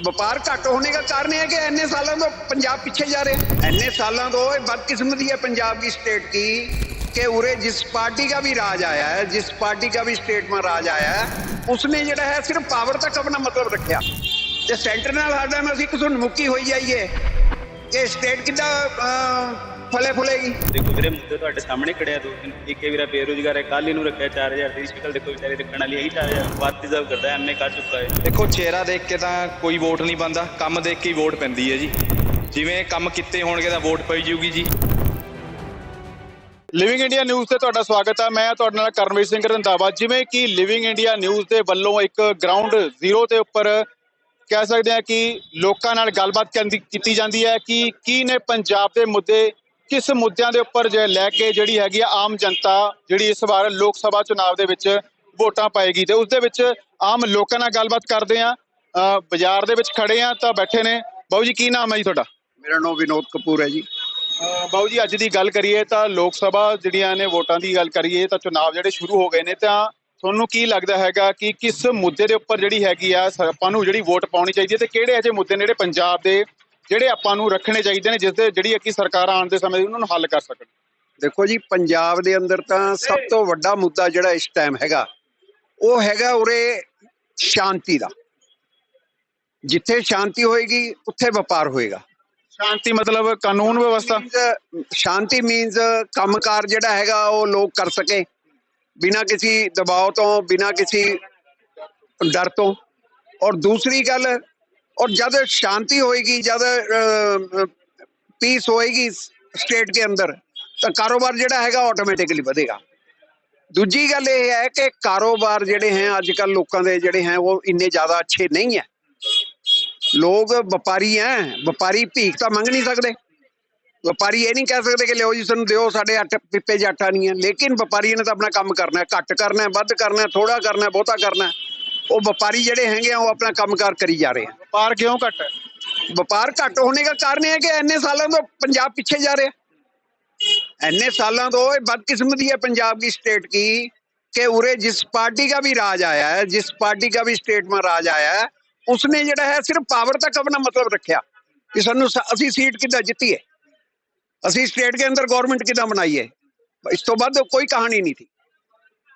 ਵਪਾਰ ਘੱਟ ਹੋਣੇ ਦਾ ਕਾਰਨ ਹੈ ਕਿ ਐਨੇ ਸਾਲਾਂ ਤੋਂ ਪੰਜਾਬ ਪਿੱਛੇ ਜਾ ਰਿਹਾ ਐਨੇ ਸਾਲਾਂ ਤੋਂ ਇਹ ਬਦਕਿਸਮਤੀ ਹੈ ਪੰਜਾਬ ਦੀ ਸਟੇਟ ਕੀ ਕਿ ਉਰੇ ਜਿਸ ਪਾਰਟੀ ਦਾ ਵੀ ਰਾਜ ਆਇਆ ਹੈ, ਜਿਸ ਪਾਰਟੀ ਦਾ ਵੀ ਸਟੇਟ ਮਾ ਰਾਜ ਆਇਆ ਹੈ, ਉਸਨੇ ਜਿਹੜਾ ਹੈ ਸਿਰਫ ਪਾਵਰ ਤੱਕ ਆਪਣਾ ਮਤਲਬ ਰੱਖਿਆ। ਤੇ ਸੈਂਟਰ ਨਾਲ ਸਾਡਾ ਅਸੀਂ ਕਿਸੋਂ ਮੁੱਕੀ ਹੋਈ ਜਾਈਏ। ਇਹ ਸਟੇਟ ਕਿਦਾਂ ਫਲੇ ਫੁਲੇਗੀ ਦੇਖੋ ਵੀਰੇ ਮੁੱਦੇ ਤੁਹਾਡੇ ਸਾਹਮਣੇ ਖੜਿਆ ਦੋ ਦਿਨ ਇੱਕ ਇਹ ਵੀਰਾ ਬੇਰੁਜ਼ਗਾਰ ਹੈ ਕੱਲ ਇਹਨੂੰ ਰੱਖਿਆ 4000 ਦੀ। ਸ਼ਕਲ ਦੇਖੋ ਵਿਚਾਰੇ ਰੱਖਣ ਵਾਲੀ ਇਹੀ 4000 ਬਾਤ ਡਿਜ਼ਰਵ ਕਰਦਾ ਹੈ ਐਮਏ ਕਰ ਚੁੱਕਾ ਹੈ। ਦੇਖੋ ਚਿਹਰਾ ਦੇਖ ਕੇ ਤਾਂ ਕੋਈ ਵੋਟ ਨਹੀਂ ਪਾਉਂਦਾ ਕੰਮ ਦੇਖ ਕੇ ਹੀ ਵੋਟ ਪੈਂਦੀ ਹੈ ਜੀ। ਜਿਵੇਂ ਕੰਮ ਕੀਤੇ ਹੋਣਗੇ ਤਾਂ ਵੋਟ ਪਈ ਜਾਊਗੀ ਜੀ। ਲਿਵਿੰਗ ਇੰਡੀਆ ਨਿਊਜ਼ ਤੇ ਤੁਹਾਡਾ ਸਵਾਗਤ ਹੈ ਮੈਂ ਤੁਹਾਡੇ ਨਾਲ ਕਰਨਵੀਰ ਸਿੰਘ ਰੰਧਾਵਾ। ਜਿਵੇਂ ਕਿ ਲਿਵਿੰਗ ਇੰਡੀਆ ਨਿਊਜ਼ ਦੇ ਵੱਲੋਂ ਇੱਕ ਗਰਾਊਂਡ ਜ਼ੀਰੋ ਦੇ ਉੱਪਰ ਕਹਿ ਸਕਦੇ ਹਾਂ ਕਿ ਲੋਕਾਂ ਨਾਲ ਗੱਲਬਾਤ ਕਰਨ ਦੀ- ਕੀਤੀ ਜਾਂਦੀ ਹੈ ਕਿ ਕੀ ਨੇ ਪੰਜਾਬ ਦੇ ਮੁੱਦੇ ਕਿਸ ਮੁੱਦਿਆਂ ਦੇ ਉੱਪਰ ਜੇ ਲੈ ਕੇ ਜਿਹੜੀ ਹੈਗੀ ਆ ਆਮ ਜਨਤਾ ਜਿਹੜੀ ਇਸ ਵਾਰ ਲੋਕ ਸਭਾ ਚੁਣਾਵ ਦੇ ਵਿੱਚ ਵੋਟਾਂ ਪਾਏਗੀ ਤੇ ਉਸ ਦੇ ਵਿੱਚ ਆਮ ਲੋਕਾਂ ਨਾਲ ਗੱਲਬਾਤ ਕਰਦੇ ਆ ਬਾਜ਼ਾਰ ਦੇ ਵਿੱਚ ਖੜੇ ਆ ਤਾਂ ਬੈਠੇ ਨੇ। ਬਾਬੂ ਜੀ ਕੀ ਨਾਮ ਹੈ ਜੀ ਤੁਹਾਡਾ? ਮੇਰਾ ਨਾਮ ਵਿਨੋਦ ਕਪੂਰ ਹੈ ਜੀ। ਬਾਊ ਜੀ ਅੱਜ ਦੀ ਗੱਲ ਕਰੀਏ ਤਾਂ ਲੋਕ ਸਭਾ ਜਿਹੜੀਆਂ ਨੇ ਵੋਟਾਂ ਦੀ ਗੱਲ ਕਰੀਏ ਤਾਂ ਚੁਣਾਵ ਜਿਹੜੇ ਸ਼ੁਰੂ ਹੋ ਗਏ ਨੇ ਤਾਂ ਤੁਹਾਨੂੰ ਕੀ ਲੱਗਦਾ ਹੈਗਾ ਕਿ ਕਿਸ ਮੁੱਦੇ ਦੇ ਉੱਪਰ ਜਿਹੜੀ ਹੈਗੀ ਆ ਆਪਾਂ ਨੂੰ ਜਿਹੜੀ ਵੋਟ ਪਾਉਣੀ ਚਾਹੀਦੀ ਹੈ ਤੇ ਕਿਹੜੇ ਅਜੇ ਮੁੱਦੇ ਨੇ ਜਿਹੜੇ ਪੰਜਾਬ ਦੇ ਜਿਹੜੇ ਆਪਾਂ ਨੂੰ ਰੱਖਣੇ ਚਾਹੀਦੇ ਨੇ ਜਿਸ ਦੇ ਜਿਹੜੀ ਕਿ ਸਰਕਾਰਾਂ ਆਉਣ ਦੇ ਸਮੇਂ ਉਹਨਾਂ ਨੂੰ ਹੱਲ ਕਰ ਸਕਣ। ਦੇਖੋ ਜੀ ਪੰਜਾਬ ਦੇ ਅੰਦਰ ਤਾਂ ਸਭ ਤੋਂ ਵੱਡਾ ਮੁੱਦਾ ਜਿਹੜਾ ਇਸ ਟਾਈਮ ਹੈਗਾ ਉਹ ਹੈਗਾ ਉਰੇ ਸ਼ਾਂਤੀ ਦਾ। ਜਿੱਥੇ ਸ਼ਾਂਤੀ ਹੋਏਗੀ ਉੱਥੇ ਵਪਾਰ ਹੋਏਗਾ। ਸ਼ਾਂਤੀ ਮਤਲਬ ਕਾਨੂੰਨ ਵਿਵਸਥਾ? ਸ਼ਾਂਤੀ ਮੀਨਸ ਕੰਮਕਾਰ ਜਿਹੜਾ ਹੈਗਾ ਉਹ ਲੋਕ ਕਰ ਸਕੇ। ਬਿਨਾਂ ਕਿਸੇ ਦਬਾਅ ਤੋਂ ਬਿਨਾਂ ਕਿਸੇ ਡਰ ਤੋਂ। ਔਰ ਦੂਸਰੀ ਗੱਲ ਔਰ ਜਦ ਸ਼ਾਂਤੀ ਹੋਏਗੀ ਜਦ ਪੀਸ ਹੋਏਗੀ ਸਟੇਟ ਦੇ ਅੰਦਰ ਤਾਂ ਕਾਰੋਬਾਰ ਜਿਹੜਾ ਹੈਗਾ ਆਟੋਮੈਟਿਕਲੀ ਵਧੇਗਾ ਦੂਜੀ ਗੱਲ ਇਹ ਹੈ ਕਿ ਕਾਰੋਬਾਰ ਜਿਹੜੇ ਹੈ ਅੱਜ ਕੱਲ ਲੋਕਾਂ ਦੇ ਜਿਹੜੇ ਹੈ ਉਹ ਇੰਨੇ ਜ਼ਿਆਦਾ ਅੱਛੇ ਨਹੀਂ ਹੈ ਲੋਕ ਵਪਾਰੀ ਹੈ ਵਪਾਰੀ ਭੀਖ ਤਾਂ ਮੰਗ ਨਹੀਂ ਸਕਦੇ ਵਪਾਰੀ ਇਹ ਨਹੀਂ ਕਹਿ ਸਕਦੇ ਕਿ ਲਿਓ ਜੀ ਸਾਨੂੰ ਦਿਓ ਸਾਡੇ ਅੱਠ ਪਿੱਪੇ ਚ ਆਟਾ ਨਹੀਂ ਹੈ ਲੇਕਿਨ ਵਪਾਰੀ ਨੇ ਤਾਂ ਆਪਣਾ ਕੰਮ ਕਰਨਾ ਹੈ ਘੱਟ ਕਰਨਾ ਹੈ ਵੱਧ ਕਰਨਾ ਹੈ ਥੋੜਾ ਕਰਨਾ ਹੈ ਬਹੁਤਾ ਕਰਨਾ ਹੈ ਉਹ ਵਪਾਰੀ ਜਿਹੜੇ ਹੈਗੇ ਆ ਉਹ ਆਪਣਾ ਕੰਮਕਾਰ ਕਰੀ ਜਾ ਰਹੇ ਆ ਵਪਾਰ ਕਿਉਂ ਘਟ ਹੈ ਵਪਾਰ ਘੱਟ ਹੋਣੇ ਦਾ ਕਾਰਨ ਇਹ ਹੈ ਕਿ ਇੰਨੇ ਸਾਲਾਂ ਤੋਂ ਪੰਜਾਬ ਪਿੱਛੇ ਜਾ ਰਿਹਾ ਇੰਨੇ ਸਾਲਾਂ ਤੋਂ ਇਹ बदकिस्मती है पंजाब की स्टेट की कि उरे जिस पार्टी का भी राज आया है जिस पार्टी का भी स्टेट में राज आया है उसने ਜਿਹੜਾ ਹੈ ਸਿਰਫ ਪਾਵਰ ਤੱਕ ਆਪਣਾ ਮਤਲਬ ਰੱਖਿਆ ਕਿ ਸਾਨੂੰ ਸ- ਅਸੀਂ ਸੀਟ ਕਿੱਦਾਂ ਜਿੱਤੀਏ ਅਸੀਂ ਸਟੇਟ ਦੇ ਅੰਦਰ ਗਵਰਨਮੈਂਟ ਕਿੱਦਾਂ ਬਣਾਈਏ ਇਸ ਤੋਂ ਬਾਅਦ ਕੋਈ ਕਹਾਣੀ ਨਹੀਂ ਸੀ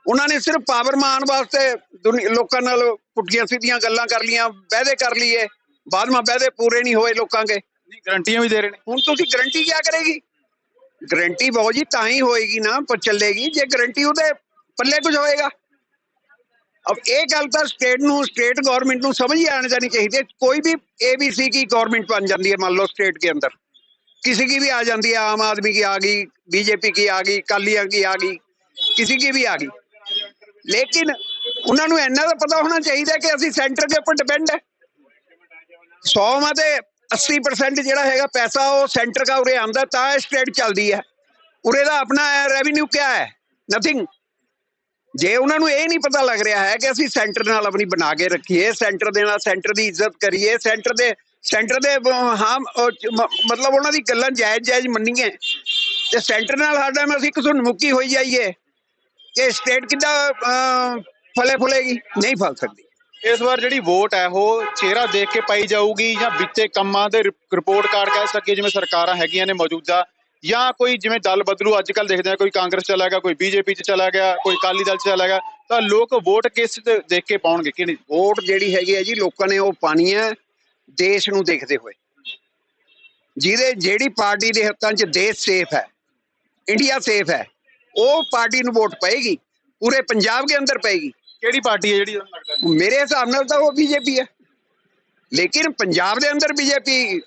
ਉਹਨਾਂ ਨੇ ਸਿਰਫ ਪਾਵਰ ਮਾਨ ਵਾਸਤੇ ਦੁਨੀ- ਲੋਕਾਂ ਨਾਲ ਪੁੱਠੀਆਂ ਸਿੱਧੀਆਂ ਗੱਲਾਂ ਕਰ ਲੀਆਂ ਵਾਅਦੇ ਕਰ ਲਈਏ ਬਾਅਦ ਵਿੱਚ ਵਾਅਦੇ ਪੂਰੇ ਨਹੀਂ ਹੋਏ ਲੋਕਾਂ ਦੇ ਨਹੀਂ ਗਰੰਟੀਆਂ ਵੀ ਦੇ ਰਹੇ ਨੇ ਹੁਣ ਤੁਸੀਂ ਗਰੰਟੀ ਕੀ ਕਰੇਗੀ ਗਰੰਟੀ ਬਹੁਤ ਜੀ ਤਾਂ ਹੀ ਹੋਏਗੀ ਨਾ ਪਰ ਚੱਲੇਗੀ ਜੇ ਗਰੰਟੀ ਉਹਦੇ ਪੱਲੇ ਕੁਝ ਹੋਏਗਾ ਅਬ ਇਹ ਗੱਲ ਤਾਂ ਸਟੇਟ ਨੂੰ ਸਟੇਟ ਗਵਰਨਮੈਂਟ ਨੂੰ ਸਮਝ ਹੀ ਆਣੀ ਜਾਣੀ ਚਾਹੀਦੀ ਹੈ ਕੋਈ ਵੀ एबीसी की गवर्नमेंट बन जाती है मान लो स्टेट के अंदर किसी की भी आ जाती है आम आदमी की आ गई बीजेपी की आ गई कालिया की आ गई किसी की भी आ गई ਲੇਕਿਨ ਉਹਨਾਂ ਨੂੰ ਇੰਨਾ ਤਾਂ ਪਤਾ ਹੋਣਾ ਚਾਹੀਦਾ ਕਿ ਅਸੀਂ ਸੈਂਟਰ ਦੇ ਉੱਪਰ ਡਿਪੈਂਡ ਹੈ। 100 ਮਾ ਤੇ 80% ਜਿਹੜਾ ਹੈਗਾ ਪੈਸਾ ਉਹ ਸੈਂਟਰ ਦਾ ਉਰੇ ਆਂਦਾ ਤਾਂ ਇਹ ਸਟੇਟ ਚੱਲਦੀ ਹੈ। ਉਰੇ ਦਾ ਆਪਣਾ ਰੈਵਨਿਊ ਕਿਆ ਹੈ? ਨਥਿੰਗ ਜੇ ਉਹਨਾਂ ਨੂੰ ਇਹ ਨਹੀਂ ਪਤਾ ਲੱਗ ਰਿਹਾ ਹੈ ਕਿ ਅਸੀਂ ਸੈਂਟਰ ਨਾਲ ਆਪਣੀ ਬਣਾ ਕੇ ਰੱਖੀਏ, ਸੈਂਟਰ ਦੇ ਨਾਲ ਸੈਂਟਰ ਦੀ ਇੱਜ਼ਤ ਕਰੀਏ, ਸੈਂਟਰ ਦੇ ਸੈਂਟਰ ਦੇ ਹਾਂ ਮਤਲਬ ਉਹਨਾਂ ਦੀ ਗੱਲਾਂ ਜਾਇਜ਼ ਜਾਇਜ਼ ਮੰਨੀਏ, ਤੇ ਸੈਂਟਰ ਨਾਲ ਸਾਡਾ, ਮੈਂ ਅਸੀਂ ਘਸੁੰਨਮੁਖੀ ਹੋਈ ਜਾਈਏ, ਕਿ ਸਟੇਟ ਕਿੱਦਾਂ ਫਲੇ ਫੁਲੇਗੀ ਨਹੀਂ ਫਲ ਸਕਦੀ। ਇਸ ਵਾਰ ਜਿਹੜੀ ਵੋਟ ਹੈ ਉਹ ਚਿਹਰਾ ਦੇਖ ਕੇ ਪਾਈ ਜਾਊਗੀ ਜਾਂ ਵਿੱਚੇ ਕੰਮਾਂ ਦੇ ਰਿਪ- ਰਿਪੋਰਟ ਕਾਰਡ ਕਹਿ ਸਕੀਏ ਜਿਵੇਂ ਸਰਕਾਰਾਂ ਹੈਗੀਆਂ ਨੇ ਮੌਜੂਦਾ ਜਾਂ ਕੋਈ ਜਿਵੇਂ ਦਲ ਬਦਲੂ ਅੱਜ ਕੱਲ ਦੇਖਦੇ ਆ ਕੋਈ ਕਾਂਗਰਸ ਚਲਾ ਗਿਆ ਕੋਈ ਬੀਜੇਪੀ ਚ ਚਲਾ ਗਿਆ ਕੋਈ ਅਕਾਲੀ ਦਲ ਚ ਚਲਾ ਗਿਆ ਤਾਂ ਲੋਕ ਵੋਟ ਕਿਸ ਤੇ ਦੇਖ ਕੇ ਪਾਉਣਗੇ ਕਿਹੜੀ ਵੋਟ ਜਿਹੜੀ ਹੈਗੀ ਹੈ ਜੀ ਲੋਕਾਂ ਨੇ ਉਹ ਪਾਣੀ ਹੈ ਦੇਸ਼ ਨੂੰ ਦੇਖਦੇ ਹੋਏ। ਜਿਹਦੇ ਜਿਹੜੀ ਪਾਰਟੀ ਦੇ ਹੱਥਾਂ 'ਚ ਦੇਸ਼ ਸੇਫ ਹੈ ਇੰਡੀਆ ਸੇਫ ਹੈ ਉਹ ਪਾਰਟੀ ਨੂੰ ਵੋਟ ਪਏਗੀ ਪੂਰੇ ਪੰਜਾਬ ਦੇ ਅੰਦਰ ਪਏਗੀ। ਕਿਹੜੀ ਪਾਰਟੀ ਹੈ ਜਿਹੜੀ ਤੁਹਾਨੂੰ ਲੱਗਦਾ ਮੇਰੇ ਹਿਸਾਬ ਨਾਲ ਤਾਂ ਉਹ ਬੀਜੇਪੀ ਹੈ। ਲੇਕਿਨ ਪੰਜਾਬ ਦੇ ਅੰਦਰ ਬੀਜੇਪੀ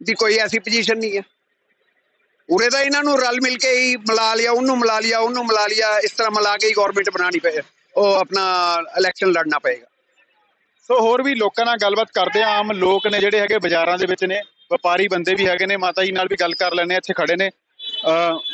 ਦੀ ਕੋਈ ਐਸੀ ਪੋਜੀਸ਼ਨ ਨਹੀਂ ਹੈ। ਉਰੇ ਤਾਂ ਇਹਨਾਂ ਨੂੰ ਰਲ ਮਿਲ ਕੇ ਹੀ ਮਿਲਾ ਲਿਆ ਉਹਨੂੰ ਮਿਲਾ ਲਿਆ ਉਹਨੂੰ ਮਿਲਾ ਲਿਆ ਇਸ ਤਰ੍ਹਾਂ ਮਿਲਾ ਕੇ ਹੀ ਗਵਰਨਮੈਂਟ ਬਣਾਣੀ ਪਏ ਉਹ ਆਪਣਾ ਇਲੈਕਸ਼ਨ ਲੜਨਾ ਪਏਗਾ। ਸੋ ਹੋਰ ਵੀ ਲੋਕਾਂ ਨਾਲ ਗੱਲਬਾਤ ਕਰਦੇ ਆ ਆਮ ਲੋਕ ਨੇ ਜਿਹੜੇ ਹੈਗੇ ਬਾਜ਼ਾਰਾਂ ਦੇ ਵਿੱਚ ਨੇ ਵਪਾਰੀ ਬੰਦੇ ਵੀ ਹੈਗੇ ਨੇ ਮਾਤਾ ਜੀ ਨਾਲ ਵੀ ਗੱਲ ਕਰ ਲੈਣੇ ਇੱਥੇ ਖੜੇ ਨੇ।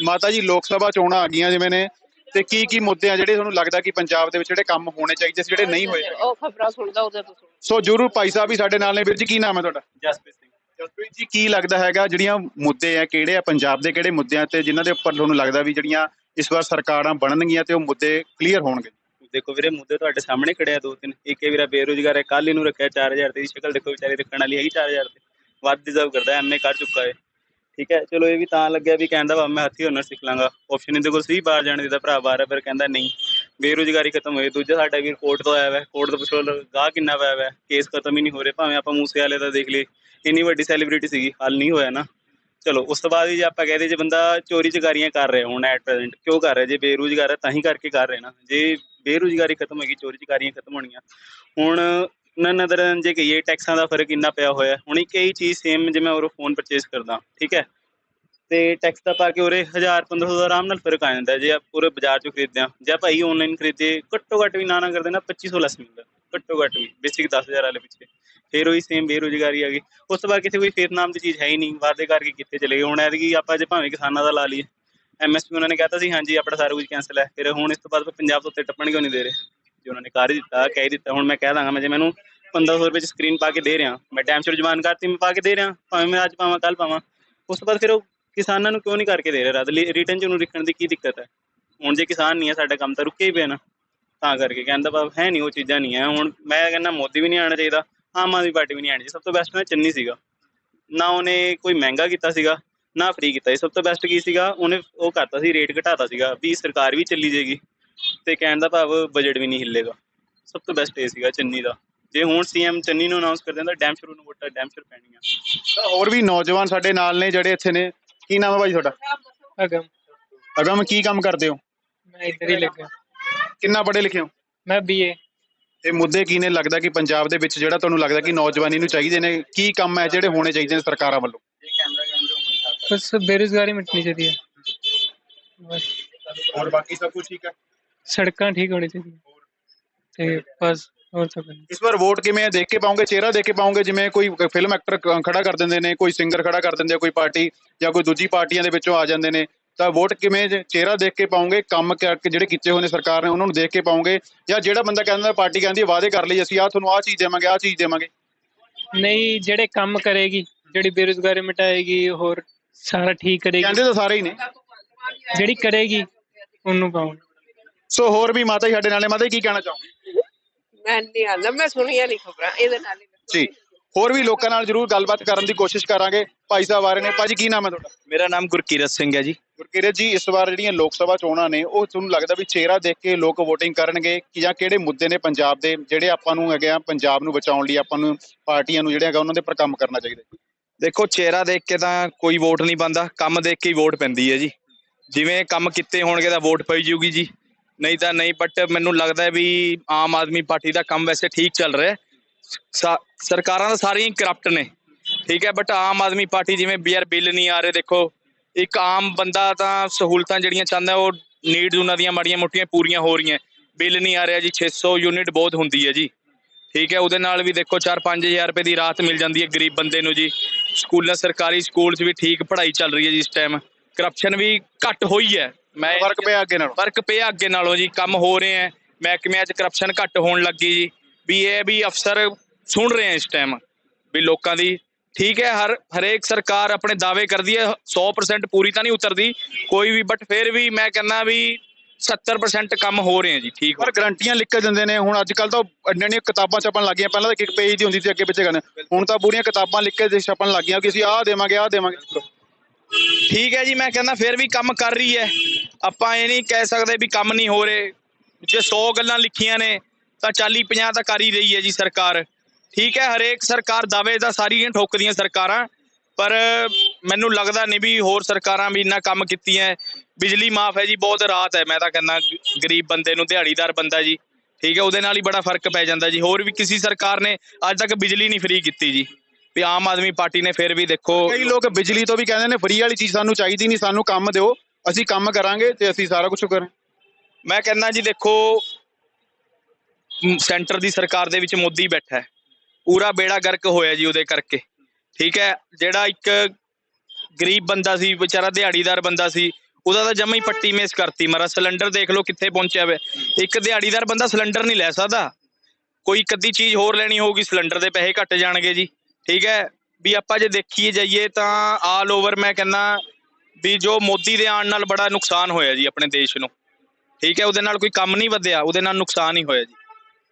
ਮਾਤਾ ਜੀ ਲੋਕ ਸਭਾ ਚੋਣਾਂ ਆ ਗਈਆਂ ਜਿਵੇਂ ਨੇ ਤੇ ਕੀ ਕੀ ਮੁੱਦੇ ਆ ਜਿਹੜੇ ਤੁਹਾਨੂੰ ਲੱਗਦਾ ਕਿ ਪੰਜਾਬ ਦੇ ਵਿੱਚ ਜਿਹੜੇ ਕੰਮ ਹੋਣੇ ਚਾਹੀਦੇ ਸੀ ਜਿਹੜੇ ਨਹੀਂ ਹੋਏ ਉਹ ਖਬਰਾਂ ਸੁਣਦਾ ਉਹਦੇ ਤੋਂ। ਸੋ ਜਰੂਰ ਭਾਈ ਸਾਹਿਬ ਵੀ ਸਾਡੇ ਨਾਲ ਨੇ। ਵੀਰ ਜੀ ਕੀ ਨਾਮ ਹੈ ਤੁਹਾਡਾ? ਜਸਪ੍ਰੀਤ ਸਿੰਘ। ਜਸਪ੍ਰੀਤ ਜੀ ਕੀ ਲੱਗਦਾ ਹੈਗਾ ਜਿਹੜੀਆਂ ਮੁੱਦੇ ਆ ਕਿਹੜੇ ਆ ਪੰਜਾਬ ਦੇ ਕਿਹੜੇ ਮੁੱਦੇ ਆ ਤੇ ਜਿਨ੍ਹਾਂ ਦੇ ਉੱਪਰ ਤੁਹਾਨੂੰ ਲੱਗਦਾ ਵੀ ਜਿਹੜੀਆਂ ਇਸ ਵਾਰ ਸਰਕਾਰਾਂ ਬਣਨਗੀਆਂ ਤੇ ਉਹ ਮੁੱਦੇ ਕਲੀਅਰ ਹੋਣਗੇ? ਦੇਖੋ ਵੀਰੇ ਮੁੱਦੇ ਤੁਹਾਡੇ ਸਾਹਮਣੇ ਖੜੇ ਆ ਦੋ ਤਿੰਨ। ਇੱਕ ਇਹ ਵੀਰਾ ਬੇਰੁਜ਼ਗਾਰ ਹੈ ਕੱਲ ਇਹਨੂੰ ਰੱਖਿਆ 4000 ਦੀ ਸ਼ਕਲ ਦੇਖੋ ਵਿਚਾਰੇ ਰੱਖਣ ਵਾਲੀ ਹੈਗੀ 4000 ਤੇ ਵੱਧ ਡਿਜ਼ਰਵ ਕਰਦਾ ਐਮਏ ਕਰ ਚੁੱਕਾ ਹੈ। ਠੀਕ ਹੈ, ਚਲੋ ਇਹ ਵੀ ਤਾਂ ਲੱਗਿਆ ਵੀ ਕਹਿੰਦਾ ਵਾ, ਮੈਂ ਹੱਥੀ ਹੁਨਰ ਸਿੱਖ ਲਾਂਗਾ। ਆਪਸ਼ਨ ਇਹਦੇ ਕੋਲ ਸੀ ਬਾਹਰ ਜਾਣ ਦੀ ਤਾਂ ਭਰਾ ਬਾਹਰ ਹੈ ਫਿਰ ਕਹਿੰਦਾ ਨਹੀਂ। ਬੇਰੁਜ਼ਗਾਰੀ ਖਤਮ ਹੋਈ, ਦੂਜਾ ਸਾਡਾ ਵੀਰ ਕੋਰਟ ਤੋਂ ਆਇਆ ਵਾ ਕੋਰਟ ਤੋਂ ਪੁੱਛੋ ਗਾਹ ਕਿੰਨਾ ਪਿਆ ਵਾ ਕੇਸ ਖਤਮ ਹੀ ਨਹੀਂ ਹੋ ਰਹੇ, ਭਾਵੇਂ ਆਪਾਂ ਮੂਸੇ ਵਾਲੇ ਦਾ ਦੇਖ ਲਈਏ, ਇੰਨੀ ਵੱਡੀ ਸੈਲੀਬ੍ਰਿਟੀ ਸੀਗੀ, ਹੱਲ ਨਹੀਂ ਹੋਇਆ ਨਾ। ਚਲੋ, ਉਸ ਤੋਂ ਬਾਅਦ ਵੀ ਜੇ ਆਪਾਂ ਕਹਦੇ ਜੇ ਬੰਦਾ ਚੋਰੀ ਚਕਾਰੀਆਂ ਕਰ ਰਿਹਾ ਹੁਣ ਐਟ ਪ੍ਰੈਜ਼ੈਂਟ ਕਿਉਂ ਕਰ ਰਿਹਾ? ਜੇ ਬੇਰੁਜ਼ਗਾਰ ਹੈ ਤਾਂ ਹੀ ਕਰਕੇ ਕਰ ਰਿਹਾ ਨਾ। ਜੇ ਬੇਰੁਜ਼ਗਾਰੀ ਖਤਮ ਹੋਏਗੀ, ਚੋਰੀ ਚਕਾਰੀਆਂ ਖਤਮ ਹੋਣੀਆਂ, ਹੁਣ ਨਾ ਨਦਰ ਜੇ ਕਹੀਏ, ਟੈਕਸਾਂ ਦਾ ਫ਼ਰਕ ਇੰਨਾ ਪਿਆ ਹੋਇਆ ਹੁਣ ਇੱਕ ਹੀ ਚੀਜ਼ ਸੇਮ ਜੇ ਮੈਂ ਉਹ ਫੋਨ ਪਰਚੇਸ ਕਰਦਾ, ਠੀਕ ਹੈ? ਤੇ ਟੈਕਸ ਦਾ ਪਾ ਕੇ ਉਰੇ 1000 1500 ਦਾ ਆਰਾਮ ਨਾਲ ਫ਼ਰਕ ਆ ਜਾਂਦਾ ਜੇ ਆਪ ਪੂਰੇ ਬਾਜ਼ਾਰ ਚੋਂ ਖਰੀਦਦੇ ਆ ਜੇ ਆਪਾਂ ਆਨਲਾਈਨ ਖਰੀਦੇ, ਘੱਟੋ ਘੱਟ ਵੀ ਨਾ ਨਾ ਕਰਦੇ ਨਾ 2500 ਲੈਸ ਮਿਲਦਾ, ਘੱਟੋ ਘੱਟ ਵੀ ਬੇਸਿਕ 10000 ਵਾਲੇ ਪਿੱਛੇ। ਫੇਰ ਉਹੀ ਸੇਮ ਬੇਰੁਜ਼ਗਾਰੀ ਆ ਗਈ। ਉਸ ਤੋਂ ਬਾਅਦ ਕਿਤੇ ਕੋਈ ਫੇਰ ਨਾਮ ਦੀ ਚੀਜ਼ ਹੈ ਹੀ ਨਹੀਂ, ਵਾਅਦੇ ਕਰਕੇ ਕਿੱਥੇ ਚਲੇ ਗਏ। ਹੁਣ ਐਤਕੀ ਆਪਾਂ ਜੇ ਭਾਵੇਂ ਕਿਸਾਨਾਂ ਦਾ ਲਾ ਲਈਏ ਐਮਐਸਪੀ ਉਹਨਾਂ ਨੇ ਕਹਿਤਾ ਸੀ, ਹਾਂਜੀ, ਆਪਣਾ ਸਾਰਾ ਕੁਝ ਕੈਂਸਲ ਹੈ। ਫਿਰ ਹੁਣ ਇਸ ਤੋਂ ਬਾਅਦ ਪੰਜਾਬ ਤੋਂ ਉੱਤੇ ਟੱਪਣ ਕਿਉਂ ਨਹੀਂ ਦੇ ਰਹੇ। ਜੇ ਉਹਨਾਂ ਨੇ ਕਰ ਦਿੱਤਾ, ਕਹਿ ਦਿੱਤਾ, ਹੁਣ ਮੈਂ ਕਹਿ ਦਾਂਗਾ ਮੈਂ, ਜੇ ਮੈਨੂੰ 1500 ਰੁਪਏ ਚ ਸਕਰੀਨ ਪਾ ਕੇ ਦੇ ਰਿਹਾ, ਮੈਂ ਟਾਈਮ ਸ਼ੋਰ ਜਮਾਨ ਕਰਤੀ, ਮੈਂ ਪਾ ਕੇ ਦੇ ਰਿਹਾ, ਭਾਵੇਂ ਮੈਂ ਅੱਜ ਪਾਵਾਂ ਕੱਲ ਪਾਵਾਂ, ਉਸ ਤੋਂ ਬਾਅਦ ਫਿਰ ਉਹ ਕਿਸਾਨਾਂ ਨੂੰ ਕਿਉਂ ਨਹੀਂ ਕਰਕੇ ਦੇ ਰਿਹਾ ਰਦ ਰਿਟਰਨ ਚ ਉਹਨੂੰ ਲਿਖਣ ਦੀ ਕੀ ਦਿੱਕਤ ਹੈ? ਹੁਣ ਜੇ ਕਿਸਾਨ ਨਹੀਂ ਹੈ, ਸਾਡਾ ਕੰਮ ਤਾਂ ਰੁਕਿਆ ਹੀ ਪਿਆ ਨਾ, ਤਾਂ ਕਰਕੇ ਕਹਿੰਦਾ ਬਾ ਹੈ ਨਹੀਂ, ਉਹ ਚੀਜ਼ਾਂ ਨਹੀਂ ਹੈ। ਹੁਣ ਮੈਂ ਕਹਿੰਦਾ ਮੋਦੀ ਵੀ ਨਹੀਂ ਆਉਣਾ ਚਾਹੀਦਾ, ਆਮ ਆਦਮੀ ਪਾਰਟੀ ਵੀ ਨਹੀਂ ਆਉਣੀ ਚਾਹੀਦੀ, ਸਭ ਤੋਂ ਬੈਸਟ ਮੈਂ ਚੰਨੀ ਸੀਗਾ। ਨਾ ਉਹਨੇ ਕੋਈ ਮਹਿੰਗਾ ਕੀਤਾ ਸੀਗਾ, ਨਾ ਫ੍ਰੀ ਕੀਤਾ ਸੀ। ਸਭ ਤੋਂ ਬੈਸਟ ਕੀ ਸੀਗਾ, ਉਹਨੇ ਉਹ ਕਰਤਾ ਸੀ ਰੇਟ ਘਟਾਤਾ ਸੀਗਾ, ਵੀ ਸਰਕਾਰ ਵੀ ਚੱਲੀ ਜਾਏਗੀ। ਤੇ ਕਹਿਣ ਦਾ ਭਾਵ ਬਜਟ ਵੀ ਨਹੀਂ ਹਿੱਲੇਗਾ। ਸਭ ਤੋਂ ਬੈਸਟ ਇਹ ਸੀਗਾ ਚੰਨੀ ਦਾ। ਜੇ ਹੁਣ ਸੀਐਮ ਚੰਨੀ ਨੂੰ ਅਨਾਉਂਸ ਕਰ ਦਿੰਦਾ ਡੈਮ ਸ਼ੁਰੂ ਨੂੰ ਵੋਟਾਂ ਡੈਮ ਸ਼ੁਰੂ ਪੈਣੀਆਂ। ਤਾਂ ਹੋਰ ਵੀ ਨੌਜਵਾਨ ਸਾਡੇ ਨਾਲ ਨੇ ਜਿਹੜੇ ਇੱਥੇ ਨੇ। ਕੀ ਨਾਮ ਹੈ ਭਾਈ ਤੁਹਾਡਾ? ਅਗਮ। ਅਗਮ ਕੀ ਕੰਮ ਕਰਦੇ ਹੋ? ਮੈਂ ਇੱਧਰ ਹੀ ਲੱਗਾ ਕਿੰਨਾ ਪੜ੍ਹੇ ਲਿਖੇ ਹੋ? ਮੈਂ ਬੀਏ ਇਹ ਮੁੱਦੇ ਕੀ ਨੇ? ਲੱਗਦਾ ਕਿ ਪੰਜਾਬ ਦੇ ਵਿੱਚ ਜਿਹੜਾ ਤੁਹਾਨੂੰ ਲੱਗਦਾ ਕਿ ਨੌਜਵਾਨੀ ਨੂੰ ਚਾਹੀਦੇ ਨੇ ਕੀ ਕੰਮ ਹੈ ਜਿਹੜੇ ਹੋਣੇ ਚਾਹੀਦੇ ਨੇ ਸਰਕਾਰਾਂ ਵੱਲੋਂ? ਬੇਰੋਜ਼ਗਾਰੀ ਮਿਟਣੀ ਚਾਹੀਦੀ ਹੈ। ਬਸ। ਔਰ ਬਾਕੀ ਸਭ ਕੁਝ ਠੀਕ ਹੈ? ਸੜਕਾਂ ਠੀਕ ਹੋਣੀ ਚਾਹੀਦੀ ਤੇ ਬਸ ਹੋਰ ਸਭ ਇਸ ਵਾਰ ਵੋਟ ਕਿਵੇਂ ਹੈ? ਦੇਖ ਕੇ ਪਾਉਂਗੇ ਚਿਹਰਾ ਦੇਖ ਕੇ ਪਾਉਂਗੇ ਜਿਵੇਂ ਕੋਈ ਫਿਲਮ ਐਕਟਰ ਖੜਾ ਕਰ ਦਿੰਦੇ ਨੇ ਕੋਈ ਸਿੰਗਰ ਖੜਾ ਕਰ ਦਿੰਦੇ ਕੋਈ ਪਾਰਟੀ ਜਾਂ ਕੋਈ ਦੂਜੀ ਪਾਰਟੀਆਂ ਦੇ ਵਿੱਚੋਂ ਆ ਜਾਂਦੇ ਨੇ ਤਾਂ ਵੋਟ ਕਿਵੇਂ ਚਿਹਰਾ ਦੇਖ ਕੇ ਪਾਉਂਗੇ ਕੰਮ ਕਰਕੇ ਜਿਹੜੇ ਕੀਤੇ ਹੋਏ ਨੇ ਸਰਕਾਰ ਨੇ ਉਹਨਾਂ ਨੂੰ ਦੇਖ ਕੇ ਪਾਉਂਗੇ ਜਾਂ ਜਿਹੜਾ ਬੰਦਾ ਕਹਿੰਦਾ ਪਾਰਟੀ ਕਹਿੰਦੀ ਵਾਅਦੇ ਕਰ ਲਈ ਅਸੀਂ ਆ ਤੁਹਾਨੂੰ ਆ ਚੀਜ਼ ਦੇਵਾਂਗੇ ਆ ਚੀਜ਼ ਦੇਵਾਂਗੇ। ਨਹੀਂ ਜਿਹੜੇ ਕੰਮ ਕਰੇਗੀ ਜਿਹੜੀ ਬੇਰੋਜ਼ਗਾਰੀ ਮਿਟਾਏਗੀ ਹੋਰ ਸਾਰਾ ਠੀਕ ਕਰੇਗੀ। ਕਹਿੰਦੇ ਤਾਂ ਸਾਰੇ ਹੀ ਨੇ। ਜਿਹੜੀ ਕਰੇਗੀ ਉਹਨੂੰ ਪਾਉਂਗੇ ਸੋ ਹੋਰ ਵੀ ਮਾਤਾ ਜੀ ਸਾਡੇ ਨਾਲੇ ਮਾਤਾ ਜੀ ਕੀ ਕਹਿਣਾ ਚਾਹੋਗੇ? ਮੈਂ ਨਹੀਂ ਆਂਦਾ ਮੈਂ ਸੁਣੀਆਂ ਨਹੀਂ ਖਬਰਾਂ ਇਹਦੇ ਨਾਲ ਹੀ ਜੀ। ਹੋਰ ਵੀ ਲੋਕਾਂ ਨਾਲ ਜਰੂਰ ਗੱਲਬਾਤ ਕਰਨ ਦੀ ਕੋਸ਼ਿਸ਼ ਕਰਾਂਗੇ। ਭਾਈ ਸਾਹਿਬ ਆ ਰਹੇ ਨੇ। ਭਾਜੀ ਕੀ ਨਾਮ ਹੈ ਤੁਹਾਡਾ? ਮੇਰਾ ਨਾਮ ਗੁਰਕੀਰਤ ਸਿੰਘ ਹੈ ਜੀ। ਗੁਰਕੀਰਤ ਜੀ ਇਸ ਵਾਰ ਜਿਹੜੀਆਂ ਲੋਕ ਸਭਾ ਚੋਣਾਂ ਨੇ ਉਹ ਤੁਹਾਨੂੰ ਲੱਗਦਾ ਵੀ ਚਿਹਰਾ ਦੇਖ ਕੇ ਲੋਕ VOTING ਕਰਨਗੇ ਕਿ ਜਾਂ ਕਿਹੜੇ ਮੁੱਦੇ ਨੇ ਪੰਜਾਬ ਦੇ ਜਿਹੜੇ ਆਪਾਂ ਨੂੰ ਹੈਗੇ ਆ ਪੰਜਾਬ ਨੂੰ ਬਚਾਉਣ ਲਈ ਆਪਾਂ ਨੂੰ ਪਾਰਟੀਆਂ ਨੂੰ ਜਿਹੜੇ ਹੈਗਾ ਉਹਨਾਂ ਦੇ ਪਰ ਕੰਮ ਕਰਨਾ ਚਾਹੀਦਾ ਦੇਖੋ ਚਿਹਰਾ ਦੇਖ ਕੇ ਤਾਂ ਕੋਈ ਵੋਟ ਨਹੀਂ ਪਾਉਂਦਾ ਕੰਮ ਦੇਖ ਕੇ ਹੀ ਵੋਟ ਪੈਂਦੀ ਹੈ ਜੀ। ਜਿਵੇਂ ਕੰਮ ਕੀਤੇ ਹੋਣਗੇ ਤਾਂ ਵੋਟ ਪਈ ਜੂਗੀ ਜੀ। ਨਹੀਂ ਤਾਂ ਨਹੀਂ ਬਟ ਮੈਨੂੰ ਲੱਗਦਾ ਹੈ ਵੀ ਆਮ ਆਦਮੀ ਪਾਰਟੀ ਦਾ ਕੰਮ ਵੈਸੇ ਠੀਕ ਚੱਲ ਰਿਹਾ ਹੈ। ਸਾ- ਸਰਕਾਰਾਂ ਤਾਂ ਸਾਰੀਆਂ ਕਰਪਟ ਨੇ, ਠੀਕ ਹੈ ਬਟ ਆਮ ਆਦਮੀ ਪਾਰਟੀ ਜਿਵੇਂ ਬੀਆਰ ਬਿੱਲ ਨਹੀਂ ਆ ਰਹੇ, ਦੇਖੋ, ਇੱਕ ਆਮ ਬੰਦਾ ਤਾਂ ਸਹੂਲਤਾਂ ਜਿਹੜੀਆਂ ਚਾਹੁੰਦਾ ਉਹ ਨੀਡਸ ਉਹਨਾਂ ਦੀਆਂ ਮਾੜੀਆਂ ਮੋਟੀਆਂ ਪੂਰੀਆਂ ਹੋ ਰਹੀਆਂ। ਬਿੱਲ ਨਹੀਂ ਆ ਰਿਹਾ ਜੀ 600 ਯੂਨਿਟ ਬਹੁਤ ਹੁੰਦੀ ਹੈ ਜੀ, ਠੀਕ ਹੈ, ਉਹਦੇ ਨਾਲ ਵੀ ਦੇਖੋ 4-5000 ਰੁਪਏ ਦੀ ਰਾਹਤ ਮਿਲ ਜਾਂਦੀ ਹੈ ਗਰੀਬ ਬੰਦੇ ਨੂੰ ਜੀ। ਸਕੂਲਾਂ, ਸਰਕਾਰੀ ਸਕੂਲ 'ਚ ਵੀ ਠੀਕ ਪੜ੍ਹਾਈ ਚੱਲ ਰਹੀ ਹੈ ਜੀ ਇਸ ਟਾਈਮ ਕਰਪਸ਼ਨ ਵੀ ਘੱਟ ਹੋਈ ਹੈ। ਮੈਂ ਫ਼ਰਕ ਪਿਆ ਅੱਗੇ ਨਾਲੋਂ। ਫ਼ਰਕ ਪਿਆ ਅੱਗੇ ਨਾਲੋਂ ਜੀ ਕੰਮ ਹੋ ਰਹੇ ਹੈ। ਮਹਿਕਮਿਆਂ 'ਚ ਕਰਪਸ਼ਨ ਘੱਟ ਹੋਣ ਲੱਗੀ ਜੀ। ਵੀ ਇਹ ਵੀ ਅਫਸਰ ਸੁਣ ਰਹੇ ਹੈ ਇਸ ਟਾਈਮ ਵੀ ਲੋਕਾਂ ਦੀ। ਠੀਕ ਹੈ ਹਰ ਹਰੇਕ ਸਰਕਾਰ ਆਪਣੇ ਦਾਅਵੇ ਕਰਦੀ ਹੈ 100% ਪੂਰੀ ਤਾਂ ਨਹੀਂ ਉਤਰਦੀ। ਕੋਈ ਵੀ ਬਟ ਫਿਰ ਵੀ ਮੈਂ ਕਹਿੰਦਾ ਵੀ 70% ਕੰਮ ਹੋ ਰਹੇ ਹੈ ਜੀ ਠੀਕ ਪਰ ਗਰੰਟੀਆਂ ਲਿਖ ਕੇ ਦਿੰਦੇ ਨੇ ਹੁਣ ਅੱਜ ਕੱਲ ਤਾਂ ਇੰਨੀਆਂ ਇੰਨੀਆਂ ਕਿਤਾਬਾਂ ਛਪਣ ਲੱਗੀਆਂ ਪਹਿਲਾਂ ਤਾਂ ਇੱਕ ਪੇਜ ਦੀ ਹੁੰਦੀ ਸੀ ਅੱਗੇ ਪਿੱਛੇ ਕਰਨ। ਹੁਣ ਤਾਂ ਪੂਰੀਆਂ ਕਿਤਾਬਾਂ ਲਿਖ ਕੇ ਛਪਣ ਲੱਗੀਆਂ ਕਿ ਅਸੀਂ ਆਹ ਦੇਵਾਂਗੇ ਆਹ ਦੇਵਾਂਗੇ। ਠੀਕ ਹੈ ਜੀ, ਮੈਂ ਕਹਿੰਦਾ ਫਿਰ ਵੀ ਕੰਮ ਕਰ ਰਹੀ ਹੈ। ਆਪਾਂ ਇਹ ਨਹੀਂ ਕਹਿ ਸਕਦੇ ਵੀ ਕੰਮ ਨਹੀਂ ਹੋ ਰਹੇ। ਜੇ 100 ਗੱਲਾਂ ਲਿਖੀਆਂ ਨੇ, ਤਾਂ 40 50 ਤਾਂ ਕਰ ਹੀ ਰਹੀ ਹੈ ਜੀ ਸਰਕਾਰ। ਠੀਕ ਹੈ, ਹਰੇਕ ਸਰਕਾਰ ਦਾਅਵੇ ਤਾਂ ਸਾਰੀਆਂ ਠੋਕਦੀਆਂ ਸਰਕਾਰਾਂ, ਪਰ ਮੈਨੂੰ ਲੱਗਦਾ ਨਹੀਂ ਵੀ ਹੋਰ ਸਰਕਾਰਾਂ ਵੀ ਇੰਨਾ ਕੰਮ ਕੀਤੀਆਂ ਬਿਜਲੀ ਮਾਫ ਹੈ ਜੀ, ਬਹੁਤ ਰਾਹਤ ਹੈ, ਮੈਂ ਤਾਂ ਕਹਿੰਦਾ ਗਰੀਬ ਬੰਦੇ ਨੂੰ, ਦਿਹਾੜੀਦਾਰ ਬੰਦਾ ਜੀ। ਠੀਕ ਹੈ, ਉਹਦੇ ਨਾਲ ਹੀ ਬੜਾ ਫ਼ਰਕ ਪੈ ਜਾਂਦਾ ਜੀ। ਹੋਰ ਵੀ ਕਿਸੇ ਸਰਕਾਰ ਨੇ ਅੱਜ ਤੱਕ ਬਿਜਲੀ ਨਹੀਂ ਫ੍ਰੀ ਕੀਤੀ ਜੀ। ਵੀ ਆਮ ਆਦਮੀ ਪਾਰਟੀ ਨੇ ਫਿਰ ਵੀ ਦੇਖੋ ਕਈ ਲੋਕ ਬਿਜਲੀ ਤੋਂ ਵੀ ਕਹਿੰਦੇ ਨੇ ਫ੍ਰੀ ਵਾਲੀ ਚੀਜ਼ ਸਾਨੂੰ ਚਾਹੀਦੀ ਨਹੀਂ ਸਾਨੂੰ ਕੰਮ ਦਿਓ ਅਸੀਂ ਕੰਮ ਕਰਾਂਗੇ ਤੇ ਅਸੀਂ ਸਾਰਾ ਕੁਝ ਕਰਾਂ ਮੈਂ ਕਹਿੰਦਾ ਜੀ ਦੇਖੋ ਸੈਂਟਰ ਦੀ ਸਰਕਾਰ ਦੇ ਵਿੱਚ ਮੋਦੀ ਬੈਠਾ ਹੈ। ਪੂਰਾ ਬੇੜਾ ਗਰਕ ਹੋਇਆ ਜੀ ਉਹਦੇ ਕਰਕੇ। ਠੀਕ ਹੈ ਜਿਹੜਾ ਇੱਕ ਗਰੀਬ ਬੰਦਾ ਸੀ ਵਿਚਾਰਾ ਦਿਹਾੜੀਦਾਰ ਬੰਦਾ ਸੀ ਉਹਦਾ ਤਾਂ ਜਮਾ ਹੀ ਪੱਟੀ ਮੇਸ ਕਰਤੀ ਮਾਰਾ ਸਿਲੰਡਰ ਦੇਖ ਲਓ ਕਿੱਥੇ ਪਹੁੰਚਿਆ ਵੇ। ਇੱਕ ਦਿਹਾੜੀਦਾਰ ਬੰਦਾ ਸਿਲੰਡਰ ਨਹੀਂ ਲੈ ਸਕਦਾ। ਕੋਈ ਕੱਦੀ ਚੀਜ਼ ਹੋਰ ਲੈਣੀ ਹੋਊਗੀ ਸਿਲੰਡਰ ਦੇ ਪੈਸੇ ਘਟ ਜਾਣਗੇ ਜੀ। ਠੀਕ ਹੈ ਵੀ ਆਪਾਂ ਜੇ ਦੇਖੀਏ ਜਾਈਏ ਤਾਂ ਆਲ ਓਵਰ ਮੈਂ ਕਹਿੰਦਾ ਵੀ ਜੋ ਮੋਦੀ ਦੇ ਆਉਣ ਨਾਲ ਬੜਾ ਨੁਕਸਾਨ ਹੋਇਆ ਜੀ ਆਪਣੇ ਦੇਸ਼ ਨੂੰ। ਠੀਕ ਹੈ ਉਹਦੇ ਨਾਲ ਕੋਈ ਕੰਮ ਨਹੀਂ ਵਧਿਆ ਉਹਦੇ ਨਾਲ ਨੁਕਸਾਨ ਹੀ ਹੋਇਆ ਜੀ।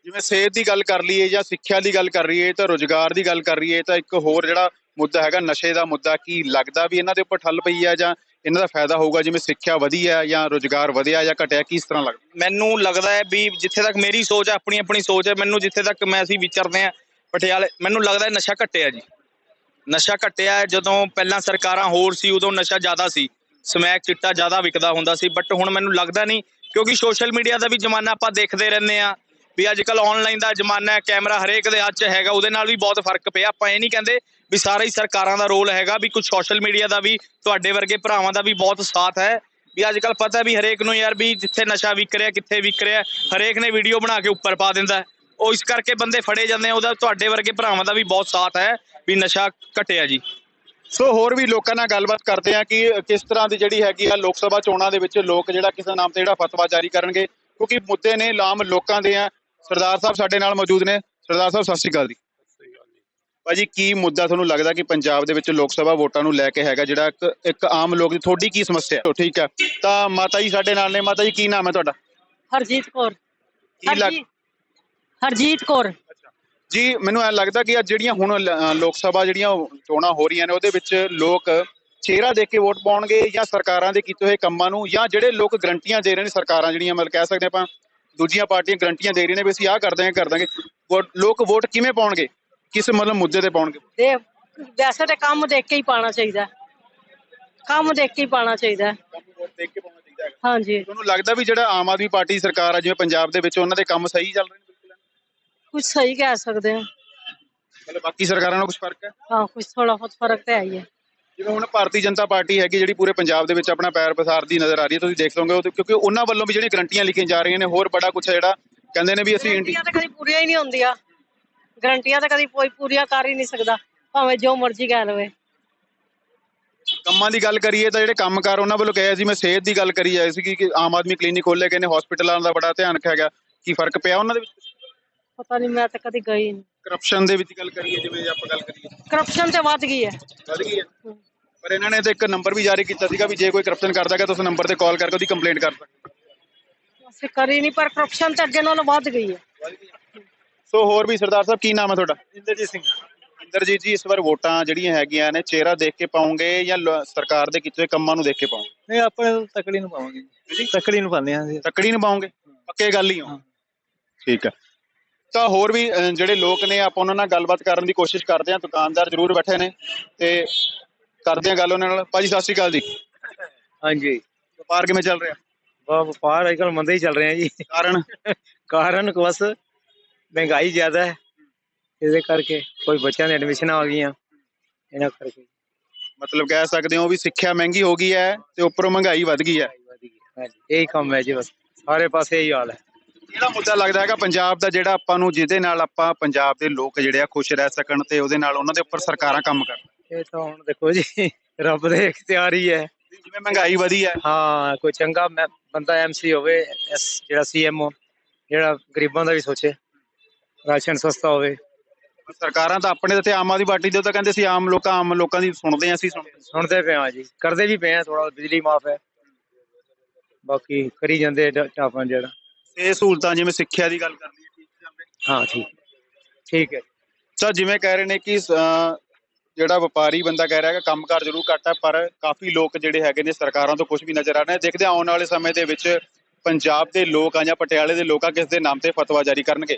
ਜਿਵੇਂ ਸਿਹਤ ਦੀ ਗੱਲ ਕਰ ਲਈਏ ਜਾਂ ਸਿੱਖਿਆ ਦੀ ਗੱਲ ਕਰ ਲਈਏ ਤਾਂ ਰੋਜ਼ਗਾਰ ਦੀ ਗੱਲ ਕਰ ਲਈਏ ਤਾਂ ਇੱਕ ਹੋਰ ਜਿਹੜਾ ਮੁੱਦਾ ਹੈਗਾ ਨਸ਼ੇ ਦਾ ਮੁੱਦਾ ਕੀ ਲੱਗਦਾ ਵੀ ਇਹਨਾਂ ਦੇ ਉੱਪਰ ਠੱਲ ਪਈ ਹੈ ਜਾਂ ਇਹਨਾਂ ਦਾ ਫਾਇਦਾ ਹੋਊਗਾ ਜਿਵੇਂ ਸਿੱਖਿਆ ਵਧੀ ਹੈ ਜਾਂ ਰੋਜ਼ਗਾਰ ਵਧਿਆ ਜਾਂ ਘਟਿਆ ਕਿਸ ਤਰ੍ਹਾਂ ਲੱਗਦਾ? ਮੈਨੂੰ ਲੱਗਦਾ ਹੈ ਵੀ ਜਿੱਥੇ ਤੱਕ ਮੇਰੀ ਸੋਚ ਹੈ ਆਪਣੀ ਆਪਣੀ ਸੋਚ ਹੈ ਮੈਨੂੰ ਜਿੱਥੇ ਤੱਕ ਮੈਂ ਅਸੀਂ ਵਿਚਰਦੇ ਆ ਪਟਿਆਲੇ, ਮੈਨੂੰ ਲੱਗਦਾ ਨਸ਼ਾ ਘਟਿਆ ਜੀ। ਨਸ਼ਾ ਘਟਿਆ ਜਦੋਂ ਪਹਿਲਾਂ ਸਰਕਾਰਾਂ ਹੋਰ ਸੀ, ਉਦੋਂ ਨਸ਼ਾ ਜ਼ਿਆਦਾ ਸੀ। ਸਮੈਕ ਚਿੱਟਾ ਜ਼ਿਆਦਾ ਵਿਕਦਾ ਹੁੰਦਾ ਸੀ ਬਟ ਹੁਣ ਮੈਨੂੰ ਲੱਗਦਾ ਨਹੀਂ, ਕਿਉਂਕਿ ਸੋਸ਼ਲ ਮੀਡੀਆ ਦਾ ਵੀ ਜ਼ਮਾਨਾ ਆਪਾਂ ਦੇਖਦੇ ਰਹਿੰਦੇ ਆ ਵੀ ਅੱਜ ਕੱਲ ਆਨਲਾਈਨ ਦਾ ਜ਼ਮਾਨਾ ਹੈ ਕੈਮਰਾ ਹਰੇਕ ਦੇ ਹੱਥ 'ਚ ਹੈਗਾ, ਉਹਦੇ ਨਾਲ ਵੀ ਬਹੁਤ ਫ਼ਰਕ ਪਿਆ। ਆਪਾਂ ਇਹ ਨਹੀਂ ਕਹਿੰਦੇ ਵੀ ਸਾਰਾ ਹੀ ਸਰਕਾਰਾਂ ਦਾ ਰੋਲ ਹੈਗਾ, ਵੀ ਕੁਝ ਸੋਸ਼ਲ ਮੀਡੀਆ ਦਾ ਵੀ, ਤੁਹਾਡੇ ਵਰਗੇ ਭਰਾਵਾਂ ਦਾ ਵੀ ਬਹੁਤ ਸਾਥ ਹੈ। ਵੀ ਅੱਜ ਕੱਲ ਪਤਾ ਵੀ ਹਰੇਕ ਨੂੰ ਯਾਰ ਵੀ ਜਿੱਥੇ ਨਸ਼ਾ ਵਿਕ ਰਿਹਾ, ਕਿੱਥੇ ਵਿਕ ਰਿਹਾ, ਹਰੇਕ ਨੇ ਵੀਡੀਓ ਬਣਾ ਕੇ ਉੱਪਰ ਪਾ ਦਿੰਦਾ। ਉਹ ਇਸ ਕਰਕੇ ਬੰਦੇ ਫੜੇ ਜਾਂਦੇ ਆ। ਉਹਦਾ ਤੁਹਾਡੇ ਵਰਗੇ ਭਰਾਵਾਂ ਦਾ ਵੀ ਬਹੁਤ ਸਾਥ ਹੈ ਵੀ ਨਸ਼ਾ ਘਟਿਆ ਜੀ। ਸੋ ਹੋਰ ਵੀ ਲੋਕਾਂ ਨਾਲ ਗੱਲਬਾਤ ਕਰਦੇ ਆ ਕਿ ਕਿਸ ਤਰ੍ਹਾਂ ਦੀ ਜਿਹੜੀ ਹੈਗੀ ਆ ਲੋਕ ਸਭਾ ਚੋਣਾਂ ਦੇ ਵਿੱਚ ਲੋਕ ਜਿਹੜਾ ਕਿਸੇ ਨਾਮ ਤੇ ਜਿਹੜਾ ਫਤਵਾ ਜਾਰੀ ਕਰਨਗੇ ਕਿਉਂਕਿ ਮੁੱਦੇ ਨੇ ਲਾਮ ਲੋਕਾਂ ਦੇ ਆ। ਸਰਦਾਰ ਸਾਹਿਬ ਸਾਡੇ ਨਾਲ ਮੌਜੂਦ ਨੇ। ਸਰਦਾਰ ਸਾਹਿਬ ਸਤਿ ਸ਼੍ਰੀ ਅਕਾਲ ਜੀ। ਭਾਜੀ ਕੀ ਮੁੱਦਾ ਤੁਹਾਨੂੰ ਲੱਗਦਾ ਕਿ ਪੰਜਾਬ ਦੇ ਵਿੱਚ ਲੋਕ ਸਭਾ ਵੋਟਾਂ ਨੂੰ ਲੈ ਕੇ ਹੈਗਾ ਜਿਹੜਾ ਇੱਕ ਇੱਕ ਆਮ ਲੋਕ ਦੀ ਤੁਹਾਡੀ ਕੀ ਸਮੱਸਿਆ? ਹੈ ਠੀਕ ਹੈ। ਤਾਂ ਮਾਤਾ ਜੀ ਸਾਡੇ ਨਾਲ ਨੇ। ਮਾਤਾ ਜੀ ਕੀ ਨਾਮ ਹੈ ਤੁਹਾਡਾ? ਹਰਜੀਤ ਕੌਰ। ਕੀ ਲੱਗ ਹਰਜੀਤ ਕੌਰ। ਜੀ ਮੈਨੂੰ ਐ ਲੱਗਦਾ ਕਿ ਅੱਜ ਜਿਹੜੀਆਂ ਹੁਣ ਲੋਕ ਸਭਾ ਜਿਹੜੀਆਂ ਚੋਣਾਂ ਹੋ ਰਹੀਆਂ ਨੇ ਉਹਦੇ ਵਿੱਚ ਲੋਕ ਚਿਹਰਾ ਦੇਖ ਕੇ ਵੋਟ ਪਾਉਣਗੇ ਜਾਂ ਸਰਕਾਰਾਂ ਦੇ ਕੀਤੇ ਹੋਏ ਕੰਮਾਂ ਨੂੰ ਜਾਂ ਜਿਹੜੇ ਲੋਕ ਗਰੰਟੀਆਂ ਦੇ ਰਹੇ ਨੇ ਸਰਕਾਰਾਂ ਜਿਹੜੀਆਂ ਮਤਲਬ ਕਹਿ ਸਕਦੇ ਆਪਾਂ ਦੂਜੀਆਂ ਪਾਰਟੀਆਂ ਗਰੰਟੀਆਂ ਦੇ ਰਹੀਆਂ ਨੇ ਵੀ ਅਸੀਂ ਆਹ ਕਰ ਦਾਂਗੇ ਕਰ ਦਾਂਗੇ ਲੋਕ ਵੋਟ ਕਿਵੇਂ ਪਾਉਣਗੇ? ਕਿਸ ਮਤਲਬ ਮੁੱਦੇ ਤੇ ਪਾਉਣਗੇ? ਦੇ ਵੈਸੇ ਤੇ ਕੰਮ ਦੇਖ ਕੇ ਹੀ ਪਾਣਾ ਚਾਹੀਦਾ। ਕੰਮ ਦੇਖ ਕੇ ਹੀ ਪਾਣਾ ਚਾਹੀਦਾ। ਹੈ। ਵੋਟ ਦੇਖ ਕੇ ਪਾਉਣਾ ਚਾਹੀਦਾ ਹਾਂਜੀ। ਤੁਹਾਨੂੰ ਲੱਗਦਾ ਵੀ ਜਿਹੜਾ ਆਮ ਆਦਮੀ ਪਾਰਟੀ ਸਰਕਾਰ ਆ ਜਿਵੇਂ ਪੰਜਾਬ ਦੇ ਵਿੱਚ ਉਹਨਾਂ ਦੇ ਕੰਮ ਸਹੀ ਚੱਲ ਰਹੇ ਨੇ? ਕੁਝ ਸਹੀ ਕਹਿ ਸਕਦੇ ਹਾਂ। ਮਤਲਬ ਬਾਕੀ ਸਰਕਾਰਾਂ ਨਾਲ ਕੁਝ ਫ਼ਰਕ ਹੈ? ਹਾਂ ਕੁਝ ਥੋੜਾ ਬਹੁਤ ਫ਼ਰਕ ਤੇ ਹੈ ਹੀ ਹੈ। ਜਿਵੇਂ ਹੁਣ ਭਾਰਤੀ ਜਨਤਾ ਪਾਰਟੀ ਹੈਗੀ ਜਿਹੜੀ ਪੂਰੇ ਪੰਜਾਬ ਦੇ ਵਿੱਚ ਆਪਣਾ ਪੈਰ ਪਸਾਰਦੀ ਨਜ਼ਰ ਆ ਰਹੀ ਹੈ ਤੁਸੀਂ ਦੇਖ ਲਓਗੇ ਉਹ ਤੇ- ਕਿਉਂਕਿ ਉਹਨਾਂ ਵੱਲੋਂ ਵੀ ਜਿਹੜੀਆਂ ਗਰੰਟੀਆਂ ਲਿਖੀਆਂ ਜਾ ਰਹੀਆਂ ਨੇ ਹੋਰ ਬੜਾ ਕੁਝ ਜਿਹੜਾ ਕਹਿੰਦੇ ਨੇ ਵੀ ਅਸੀਂ ਗਰੰਟੀਆਂ ਤਾਂ ਕਦੀ ਪੂਰੀਆਂ ਹੀ ਨਹੀਂ ਹੁੰਦੀਆਂ। ਗਰੰਟੀਆਂ ਤਾਂ ਕਦੀ ਕੋਈ ਪੂਰੀਆਂ ਕਰ ਹੀ ਨਹੀਂ ਸਕਦਾ ਭਾਵੇਂ ਜੋ ਮਰਜ਼ੀ ਕਹਿ ਲਵੇ। ਕੰਮਾਂ ਦੀ ਗੱਲ ਕਰੀਏ ਤਾਂ ਜਿਹੜੇ ਕੰਮਕਾਰ ਉਹਨਾਂ ਵੱਲੋਂ ਕਿਹਾ ਸੀ ਮੈਂ ਸਿਹਤ ਦੀ ਗੱਲ ਕਰੀ ਜਾਈ ਸੀ ਕਿ ਆਮ ਆਦਮੀ ਕਲੀਨਿਕ ਖੋਲੇ ਗਏ ਨੇ ਹਸਪੀਟਲਾਂ ਦਾ ਬੜਾ ਧਿਆਨ ਰੱਖਿਆ ਗਿਆ। ਕੀ ਫ਼ਰਕ ਪਿਆ ਉਹਨਾਂ ਦੇ ਵਿੱਚ ਪਤਾ ਨਹੀਂ ਮੈਂ ਤਾਂ ਕਦੀ ਗਈ ਨਹੀਂ ਕਰਪਸ਼ਨ ਦੇ ਵਿੱਚ ਗੱਲ ਕਰੀਏ ਜਿਵੇਂ ਜੇ ਆਪਾਂ ਗੱਲ ਕਰੀਏ। ਕਰਪਸ਼ਨ ਤੇ ਵੱਧ ਗਈ ਹੈ। ਵੱਧ ਗਈ ਹੈ। ਪਰ ਇਹਨਾਂ ਨੇ ਤਾਂ ਇੱਕ ਨੰਬਰ ਵੀ ਜਾਰੀ ਕੀਤਾ ਸੀਗਾ ਵੀ ਜੇ ਕੋਈ ਕਰਪਸ਼ਨ ਕਰਦਾ ਹੈਗਾ ਤਾਂ ਉਸ ਨੰਬਰ ਤੇ ਕਾਲ ਕਰਕੇ ਉਹਦੀ ਕੰਪਲੇਂਟ ਕਰ ਸਕਦੇ ਅਸੀਂ ਕਰੀ ਨਹੀਂ ਪਰ ਕਰਪਸ਼ਨ ਤੇ ਅੱਗੇ ਨਾਲੋਂ ਵੱਧ ਗਈ ਹੈ। ਸੋ ਹੋਰ ਵੀ ਸਰਦਾਰ ਸਾਹਿਬ ਕੀ ਨਾਮ ਹੈ ਤੁਹਾਡਾ? ਇੰਦਰਜੀਤ ਸਿੰਘ। ਇੰਦਰਜੀਤ ਜੀ ਇਸ ਵਾਰ ਵੋਟਾਂ ਜਿਹੜੀਆਂ ਹੈਗੀਆਂ ਨੇ ਚਿਹਰਾ ਦੇਖ ਕੇ ਪਾਉਂਗੇ ਜਾਂ ਲ- ਸਰਕਾਰ ਦੇ ਕੀਤੇ ਹੋਏ ਕੰਮਾਂ ਨੂੰ ਦੇਖ ਕੇ ਪਾਉਂਗੇ? ਨਹੀਂ ਆਪਾਂ ਤਕੜੀ ਨੂੰ ਪਾਵਾਂਗੇ। ਜੀ ਤਕੜੀ ਨੂੰ ਪਾਉਂਦੇ ਹਾਂ ਜੀ। ਤੱਕੜੀ ਨੂੰ ਪਾਉਂਗੇ? ਪੱਕੇ ਗੱਲ ਹੀ। ਹੋ। ਠੀਕ ਹੈ। ਤਾਂ ਹੋਰ ਵੀ ਜਿਹੜੇ ਲੋਕ ਨੇ ਆਪਾਂ ਉਹਨਾਂ ਨਾਲ ਗੱਲਬਾਤ ਕਰਨ ਦੀ ਕੋਸ਼ਿਸ਼ ਕਰਦੇ ਹਾਂ। ਦੁਕਾਨਦਾਰ ਜ਼ਰੂਰ ਬੈਠੇ ਨੇ ਤੇ ਕਰਦੇ ਹਾਂ ਗੱਲ ਉਹਨਾਂ ਨਾਲ। ਭਾਜੀ ਸਤਿ ਸ਼੍ਰੀ ਅਕਾਲ ਜੀ। ਹਾਂਜੀ। ਵਪਾਰ ਕਿਵੇਂ ਚੱਲ ਰਿਹਾ? ਵ- ਵਪਾਰ ਅੱਜਕੱਲ ਮੰਦੇ ਹੀ ਚੱਲ ਰਹੇ ਜੀ। ਕਾਰਨ? ਕਾਰਨ ਬਸ ਮਹਿੰਗਾਈ ਜ਼ਿਆਦਾ ਹੈ। ਇਹਦੇ ਕਰਕੇ ਕੋਈ ਬੱਚਿਆਂ ਦੀ ਐਡਮਿਸ਼ਨਾਂ ਆ ਗਈਆਂ। ਇਹਨਾਂ ਕਰਕੇ। ਮਤਲਬ ਕਹਿ ਸਕਦੇ ਹੋ ਵੀ ਸਿੱਖਿਆ ਮਹਿੰਗੀ ਹੋ ਗਈ ਹੈ ਤੇ ਉੱਪਰੋਂ ਮਹਿੰਗਾਈ ਵੱਧ ਗਈ ਹੈ। ਹਾਂਜੀ ਇਹੀ ਕੰਮ ਹੈ ਜੀ ਬਸ। ਸਾਰੇ ਪਾਸੇ ਇਹੀ ਹਾਲ ਹੈ। ਜਿਹੜਾ ਮੁੱਦਾ ਲੱਗਦਾ ਹੈਗਾ ਪੰਜਾਬ ਦਾ ਜਿਹੜਾ ਆਪਾਂ ਨੂੰ ਜਿਹਦੇ ਨਾਲ ਆਪਾਂ ਪੰਜਾਬ ਦੇ ਲੋਕ ਜਿਹੜੇ ਆ ਖੁਸ਼ ਰਹਿ ਸਕਣ ਤੇ ਉਹਦੇ ਨਾਲ ਉਹਨਾਂ ਦੇ ਉੱਪਰ ਸਰਕਾਰਾਂ ਕੰਮ ਕਰਨ। ਇਹ ਤਾਂ ਹੁਣ ਦੇਖੋ ਜੀ ਰੱਬ ਦੇ ਇਖਤਿਆਰ ਹੀ। ਹੈ ਜਿਵੇਂ ਮਹਿੰਗਾਈ ਵਧੀ ਹੈ। ਹਾਂ ਕੋਈ ਚੰਗਾ ਬੰਦਾ ਐਮਸੀ ਹੋਵੇ ਜਿਹੜਾ ਸੀਐਮਓ ਜਿਹੜਾ ਗਰੀਬਾਂ ਦਾ ਵੀ ਸੋਚੇ ਰਾਸ਼ਨ ਸਸਤਾ ਹੋਵੇ। ਸਰਕਾਰਾਂ ਤਾਂ ਆਪਣੇ ਤੇ ਆਮ ਆਦਮੀ ਪਾਰਟੀ ਦੇ ਤਾਂ ਕਹਿੰਦੇ ਸੀ ਆਮ ਲੋਕਾਂ ਆਮ ਲੋਕਾਂ ਦੀ ਸੁਣਦੇ ਹਾਂ ਅਸੀਂ ਸੁਣਦੇ ਪਏ ਹਾਂ ਜੀ ਕਰਦੇ ਵੀ ਪਏ ਆ ਥੋੜਾ ਬਿਜਲੀ ਮਾਫ ਹੈ। ਬਾਕੀ ਕਰੀ ਜਾਂਦੇ ਟਾਪਾਂ ਜਿਹੜਾ। ਇਹ ਸਹੂਲਤਾਂ ਜਿਵੇਂ ਸਿੱਖਿਆ ਦੀ ਗੱਲ ਕਰ ਲਈਏ ਠੀਕ ਚੱਲ ਰਿਹਾ ਹਾਂ ਠੀਕ। ਠੀਕ ਹੈ। ਸਰ ਜਿਵੇਂ ਕਹਿ ਰਹੇ ਨੇ ਕਿ ਜਿਹੜਾ ਵਪਾਰੀ ਬੰਦਾ ਕਹਿ ਰਿਹਾ ਹੈ ਕਿ ਕੰਮਕਾਰ ਜ਼ਰੂਰ ਘੱਟ ਹੈ ਪਰ ਕਾਫੀ ਲੋਕ ਜਿਹੜੇ ਹੈਗੇ ਨੇ ਸਰਕਾਰਾਂ ਤੋਂ ਕੁਝ ਵੀ ਨਜ਼ਰ ਆ ਰਹੇ ਨੇ। ਦੇਖਦੇ ਹਾਂ ਆਉਣ ਵਾਲੇ ਸਮੇਂ ਦੇ ਵਿੱਚ ਪੰਜਾਬ ਦੇ ਲੋਕ ਆ ਜਾਂ ਪਟਿਆਲੇ ਦੇ ਲੋਕ ਆ ਕਿਸ ਦੇ ਨਾਮ ਤੇ ਫਤਵਾ ਜਾਰੀ ਕਰਨਗੇ।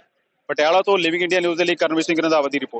ਪਟਿਆਲਾ ਤੋਂ ਲਿਵਿੰਗ ਇੰਡੀਆ ਨਿਊਜ਼ ਦੇ ਲਈ ਕਰਨਵੀਰ ਸਿੰਘ ਰੰਧਾਵਾ ਦੀ ਰਿਪੋਰਟ।